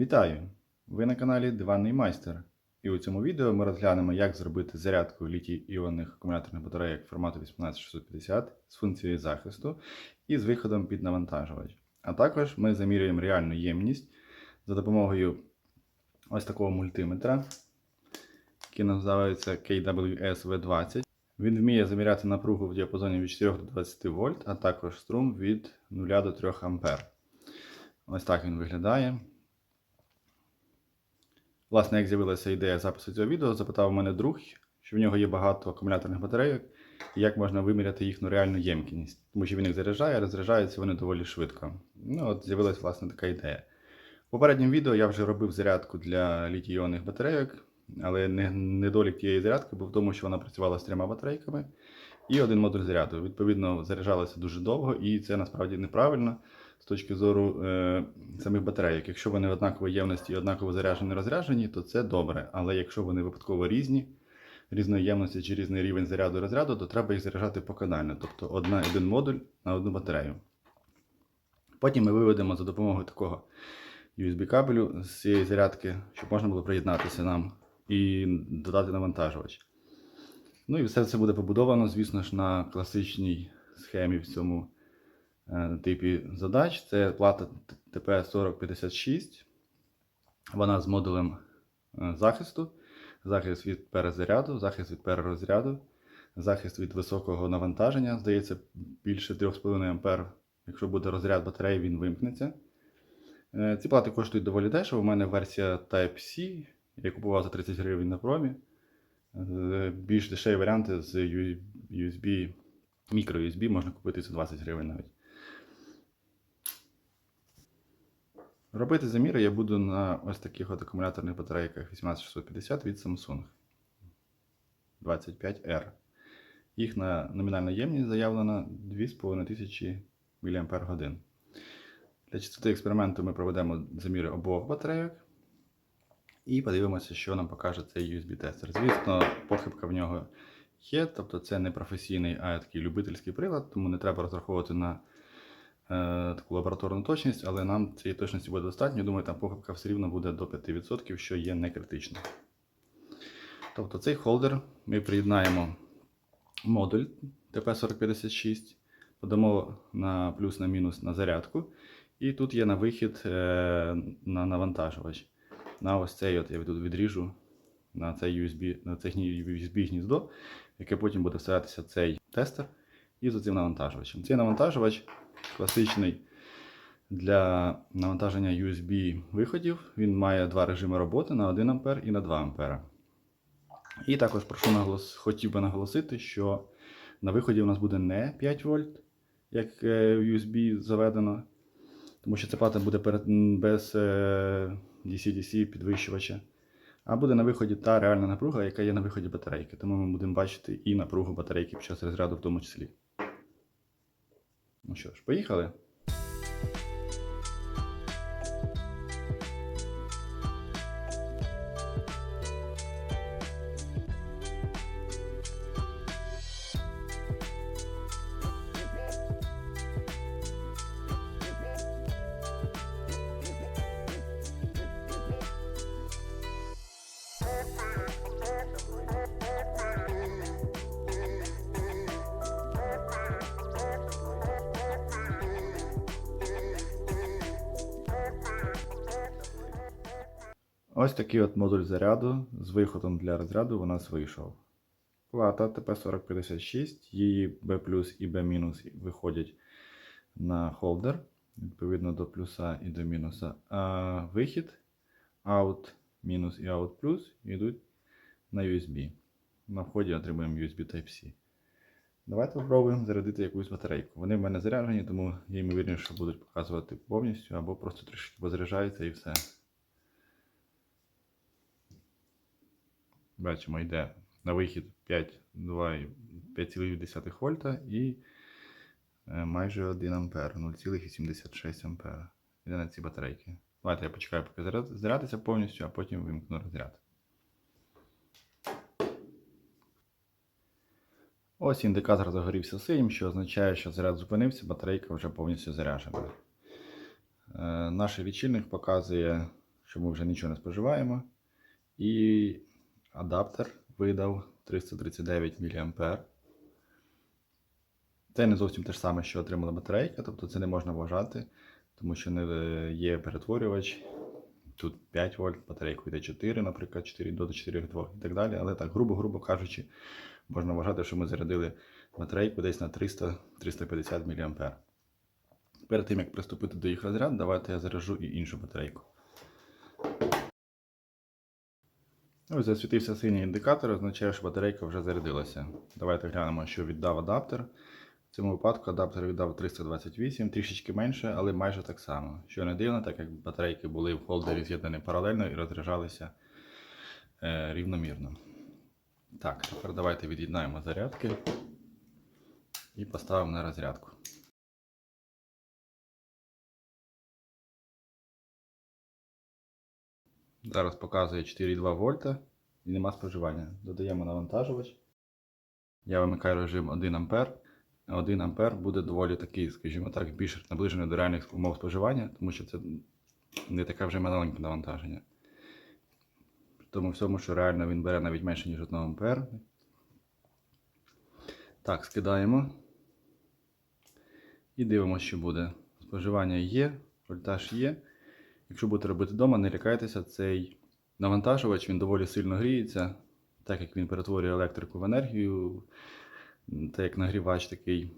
Вітаю! Ви на каналі Диванний майстер. І у цьому відео ми розглянемо, як зробити зарядку літій іонних акумуляторних батарейок формату 18650 з функцією захисту і з виходом під навантажувач. А також ми замірюємо реальну ємність за допомогою ось такого мультиметра, який називається KWS V20. Він вміє заміряти напругу в діапазоні від 4 до 20 вольт, а також струм від 0 до 3 ампер. Ось так він виглядає. Власне, як з'явилася ідея запису цього відео, запитав у мене друг, що в нього є багато акумуляторних батарейок, і як можна виміряти їхню реальну ємкість. Тому що він їх заряджає, розряджаються вони доволі швидко. Ну, от з'явилася власне така ідея. В попередньому відео я вже робив зарядку для літій-іонних батарейок, але недолік тієї зарядки був в тому, що вона працювала з трьома батарейками і один модуль заряду. Відповідно, заряджалося дуже довго, і це насправді неправильно з точки зору е, самих батарейок. Якщо вони однакової ємності і однаково заряджені розряджені, то це добре. Але якщо вони випадково різні, різної ємності чи різний рівень заряду розряду, то треба їх заряджати поканально, тобто одна, один модуль на одну батарею. Потім ми виведемо за допомогою такого USB-кабелю з цієї зарядки, щоб можна було приєднатися нам і додати навантажувач. Ну і все це буде побудовано, звісно ж, на класичній схемі в цьому типі задач. Це плата TP4056. Вона з модулем е, захисту, захист від перезаряду, захист від перерозряду, захист від високого навантаження. Здається, більше 3,5 А. Якщо буде розряд батареї, він вимкнеться. Е, Ці плати коштують доволі дешево. У мене версія Type-C. Я купував за 30 гривень на промі. Е, Більш дешеві варіанти з USB, мікро-USB можна купити за 20 гривень навіть. Робити заміри я буду на ось таких от акумуляторних батарейках 18650 від Samsung 25R. Їхня номінальна ємність заявлена 2500 мАч. Для чистоти експерименту ми проведемо заміри обох батарейок і подивимося, що нам покаже цей USB-тестер. Звісно, похибка в нього є, тобто це не професійний, а такий любительський прилад, тому не треба розраховувати на таку лабораторну точність, але нам цієї точності буде достатньо. Думаю, там похибка все рівно буде до 5%, що є не критично. Тобто цей холдер ми приєднаємо модуль TP4056, подамо на плюс на мінус на зарядку. І тут є на вихід е, на навантажувач. На ось цей от я тут відріжу на цей USB, на це USB гніздо, яке потім буде вставлятися цей тестер і з цим навантажувачем. Цей навантажувач класичний для навантаження USB виходів. Він має два режими роботи на 1 А і на 2 А. І також прошу наголос... хотів би наголосити, що на виході у нас буде не 5 вольт, як е, в USB заведено, тому що ця плата буде без е, DC-DC підвищувача. А буде на виході та реальна напруга, яка є на виході батарейки. Тому ми будемо бачити і напругу батарейки під час розряду в тому числі. Ну що ж, поїхали. Ось такий от модуль заряду з виходом для розряду у нас вийшов. Плата TP4056, її B і B виходять на холдер, відповідно до плюса і до мінуса. А вихід out мінус і out плюс йдуть на USB. На вході отримуємо USB Type-C. Давайте спробуємо зарядити якусь батарейку. Вони в мене заряджені, тому я ймовірніше, що будуть показувати повністю або просто трішки позаряджаються і все. Бачимо, йде на вихід 5,2 5,2 вольта і е, майже 1 ампер, 0,76 ампера. Йде на ці батарейки. Давайте я почекаю, поки заряд- зарядиться повністю, а потім вимкну розряд. Ось індикатор загорівся синім, що означає, що заряд зупинився, батарейка вже повністю заряджена. Е, Наш лічильник показує, що ми вже нічого не споживаємо. І адаптер видав 339 мА. Це не зовсім те ж саме, що отримала батарейка, тобто це не можна вважати, тому що не є перетворювач. Тут 5 вольт, батарейку йде 4, наприклад, 4 до 4,2 і так далі. Але так, грубо-грубо кажучи, можна вважати, що ми зарядили батарейку десь на 300-350 мА. Перед тим, як приступити до їх розряду, давайте я заряджу і іншу батарейку. Ось засвітився синій індикатор, означає, що батарейка вже зарядилася. Давайте глянемо, що віддав адаптер. В цьому випадку адаптер віддав 328, трішечки менше, але майже так само. Що не дивно, так як батарейки були в холдері з'єднані паралельно і розряджалися е, рівномірно. Так, тепер давайте від'єднаємо зарядки і поставимо на розрядку. Зараз показує 4,2 вольта і нема споживання. Додаємо навантажувач. Я вимикаю режим 1 ампер. 1 ампер буде доволі такий, скажімо так, більш наближений до реальних умов споживання, тому що це не таке вже маленьке навантаження. Тому всьому, що реально він бере навіть менше, ніж 1 ампер. Так, скидаємо. І дивимося, що буде. Споживання є, вольтаж є. Якщо будете робити вдома, не лякайтеся, цей навантажувач він доволі сильно гріється, так як він перетворює електрику в енергію, так як нагрівач такий.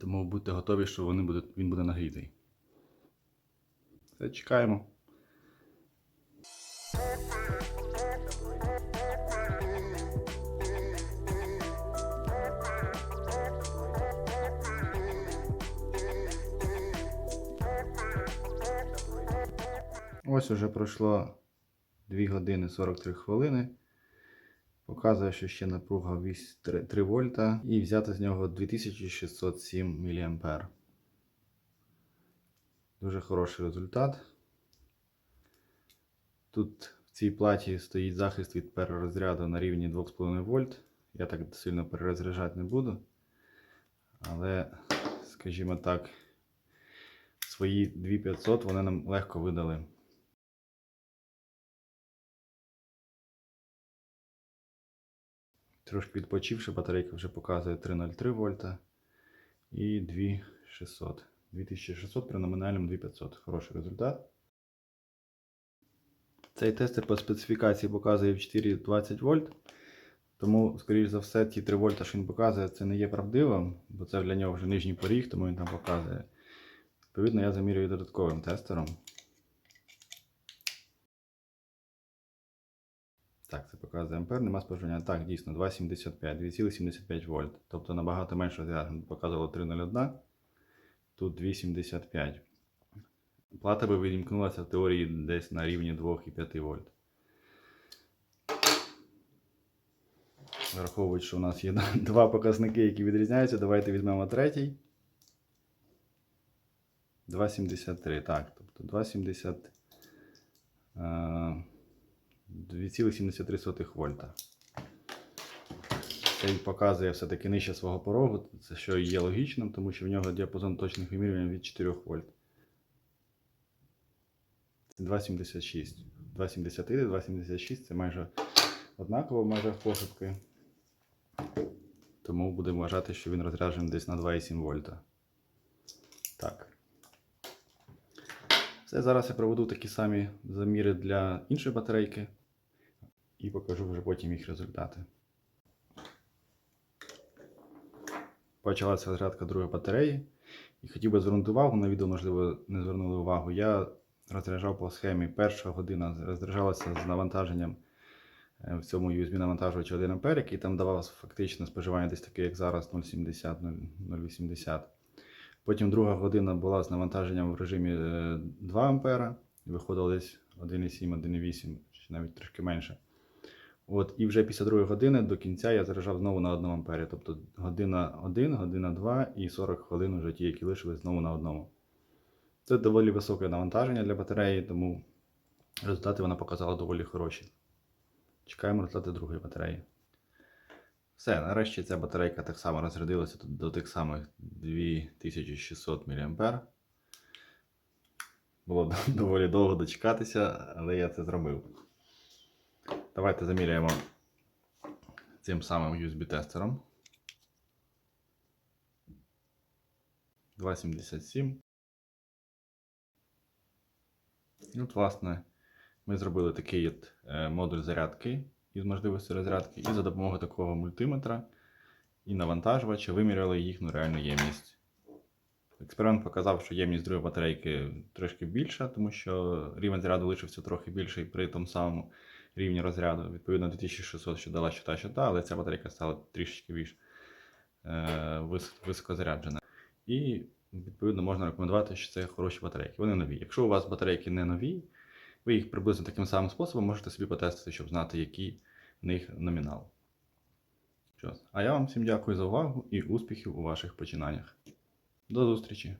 Тому будьте готові, що вони буде, він буде нагрітий. Все, чекаємо. Ось уже пройшло 2 години 43 хвилини. Показує, що ще напруга 3, 3 вольта і взяти з нього 2607 мА. Дуже хороший результат. Тут в цій платі стоїть захист від перерозряду на рівні 2,5 вольт. Я так сильно перерозряджати не буду. Але, скажімо так, свої 2500 вони нам легко видали. Трошки відпочивши, батарейка вже показує 3,03 вольта і 2600. 2600 при номінальному 2500. Хороший результат. Цей тестер по специфікації показує 4,20 вольт. Тому, скоріш за все, ті 3 вольта, що він показує, це не є правдивим, бо це для нього вже нижній поріг, тому він там показує. Відповідно, я замірюю додатковим тестером. Так, це показує ампер, нема споживання. Так, дійсно, 2,75, 2,75 вольт. Тобто набагато менше. Показувало 3,01, тут 2,75. Плата би відімкнулася в теорії десь на рівні 2,5 вольт. Враховуючи, що у нас є два показники, які відрізняються, давайте візьмемо третій. 2,73. Так, тобто 2,70. 2,73 вольта. Це він показує все-таки нижче свого порогу, це що є логічним, тому що в нього діапазон точних вимірювань від 4 вольт. Це 2,76. 2,73, 2,76 це майже однаково в межах пошепки. Тому будемо вважати, що він розряджений десь на 2,7 вольта. Так. Все, зараз я проведу такі самі заміри для іншої батарейки і покажу вже потім їх результати. Почалася розрядка другої батареї. І хотів би звернути увагу, на відео, можливо, не звернули увагу. Я розряджав по схемі. Перша година розряджалася з навантаженням е, в цьому USB навантажувачі 1 А, який там давав фактично споживання десь таке, як зараз 0,70-0,80. Потім друга година була з навантаженням в режимі 2 А, і виходило десь 1,7-1,8, чи навіть трошки менше. От, І вже після другої години до кінця я заряджав знову на 1 ампері. Тобто година 1, година 2 і 40 хвилин вже ті, які лишились знову на одному. Це доволі високе навантаження для батареї, тому результати вона показала доволі хороші. Чекаємо результати другої батареї. Все, нарешті ця батарейка так само розрядилася до тих самих 2600 мА. Було доволі довго дочекатися, але я це зробив. Давайте заміряємо цим самим USB-тестером. 2,77. І от, власне, ми зробили такий от е, модуль зарядки із можливістю розрядки, і за допомогою такого мультиметра і навантажувача виміряли їхню реальну ємність. Експеримент показав, що ємність другої батарейки трошки більша, тому що рівень заряду лишився трохи більший при тому самому рівні розряду. Відповідно, 2600, що дала що та, але ця батарейка стала трішечки більш е, вис- високозаряджена. І відповідно можна рекомендувати, що це хороші батарейки. Вони нові. Якщо у вас батарейки не нові, ви їх приблизно таким самим способом можете собі потестити, щоб знати, який в них номінал. А я вам всім дякую за увагу і успіхів у ваших починаннях. До зустрічі!